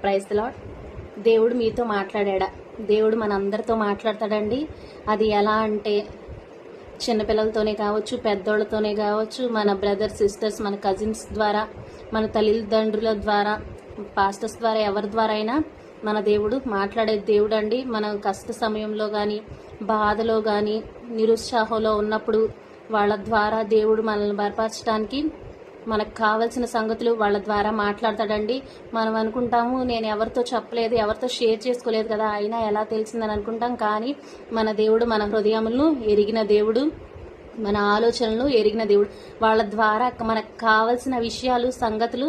Praise lord దేవుడు మీతో మాట్లాడా దేవుడు మనందరితో మాట్లాడతాడండి. అది ఎలా అంటే చిన్నపిల్లలతోనే కావచ్చు పెద్దోళ్ళతోనే కావచ్చు మన బ్రదర్స్ సిస్టర్స్ మన కజిన్స్ ద్వారా మన తల్లిదండ్రుల ద్వారా పాస్టర్స్ ద్వారా ఎవరి ద్వారా అయినా మన దేవుడు మాట్లాడే దేవుడు అండి మన కష్ట సమయంలో కానీ బాధలో కానీ నిరుత్సాహంలో ఉన్నప్పుడు వాళ్ళ ద్వారా దేవుడు మనల్ని బలపరచడానికి మనకు కావలసిన సంగతులు వాళ్ళ ద్వారా మాట్లాడతాడండి. మనం అనుకుంటాము నేను ఎవరితో చెప్పలేదు ఎవరితో షేర్ చేసుకోలేదు కదా అయినా ఎలా తెలిసిందని అనుకుంటాం. కానీ మన దేవుడు మన హృదయములను ఎరిగిన దేవుడు మన ఆలోచనలు ఎరిగిన దేవుడు. వాళ్ళ ద్వారా మనకు కావలసిన విషయాలు సంగతులు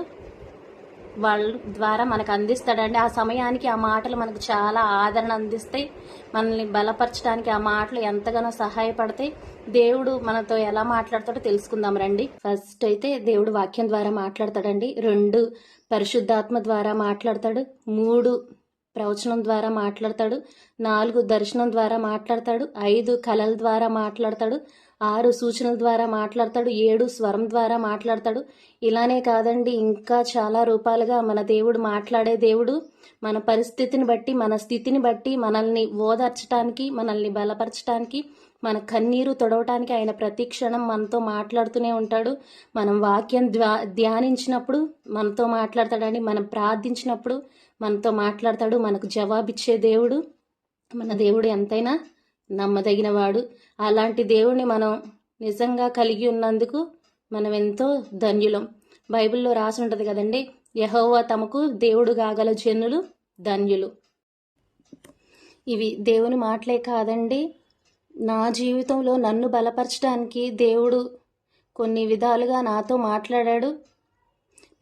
వాళ్ళ ద్వారా మనకు అందిస్తాడండి. ఆ సమయానికి ఆ మాటలు మనకు చాలా ఆదరణ అందిస్తాయి. మనల్ని బలపరచడానికి ఆ మాటలు ఎంతగానో సహాయపడతాయి. దేవుడు మనతో ఎలా మాట్లాడతాడో తెలుసుకుందాం రండి. ఫస్ట్ అయితే దేవుడు వాక్యం ద్వారా మాట్లాడతాడండి. రెండు పరిశుద్ధాత్మ ద్వారా మాట్లాడతాడు. మూడు ప్రవచనం ద్వారా మాట్లాడతాడు. నాలుగు దర్శనం ద్వారా మాట్లాడతాడు. ఐదు కళల ద్వారా మాట్లాడతాడు. ఆరు సూచనల ద్వారా మాట్లాడతాడు ఏడు స్వరం ద్వారా మాట్లాడతాడు. ఇలానే కాదండి ఇంకా చాలా రూపాలుగా మన దేవుడు మాట్లాడే దేవుడు మన పరిస్థితిని బట్టి మన స్థితిని బట్టి మనల్ని ఓదార్చడానికి మనల్ని బలపరచడానికి మన కన్నీరు తొడవటానికి ఆయన ప్రతి క్షణం మనతో మాట్లాడుతూనే ఉంటాడు. మనం వాక్యం ధ్వా ధ్యానించినప్పుడు మనతో మాట్లాడతాడండి. మనం ప్రార్థించినప్పుడు మనతో మాట్లాడతాడు. మనకు జవాబిచ్చే దేవుడు మన దేవుడు ఎంతైనా నమ్మదగినవాడు. అలాంటి దేవుణ్ణి మనం నిజంగా కలిగి ఉన్నందుకు మనం ఎంతో ధన్యులం. బైబిల్లో రాసి ఉంటుంది కదండి యహోవా తమకు దేవుడు కాగల జనులు ధన్యులు. ఇవి దేవుని మాటలే కాదండి నా జీవితంలో నన్ను బలపరచడానికి దేవుడు కొన్ని విధాలుగా నాతో మాట్లాడాడు.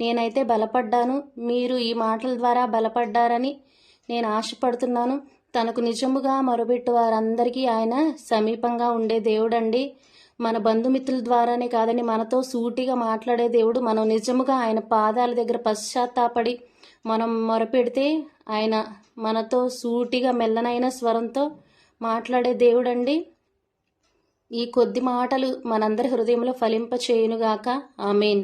నేనైతే బలపడ్డాను మీరు ఈ మాటల ద్వారా బలపడ్డారని నేను ఆశపడుతున్నాను. తనకు నిజముగా మొరబెట్టు వారందరికీ ఆయన సమీపంగా ఉండే దేవుడండి. మన బంధుమిత్రుల ద్వారానే కాదని మనతో సూటిగా మాట్లాడే దేవుడు. మనం నిజముగా ఆయన పాదాల దగ్గర పశ్చాత్తాపడి మనం మొరపెడితే ఆయన మనతో సూటిగా మెల్లనైన స్వరంతో మాట్లాడే దేవుడండి. ఈ కొద్ది మాటలు మనందరి హృదయంలో ఫలింప చేయునుగాక ఆమెన్.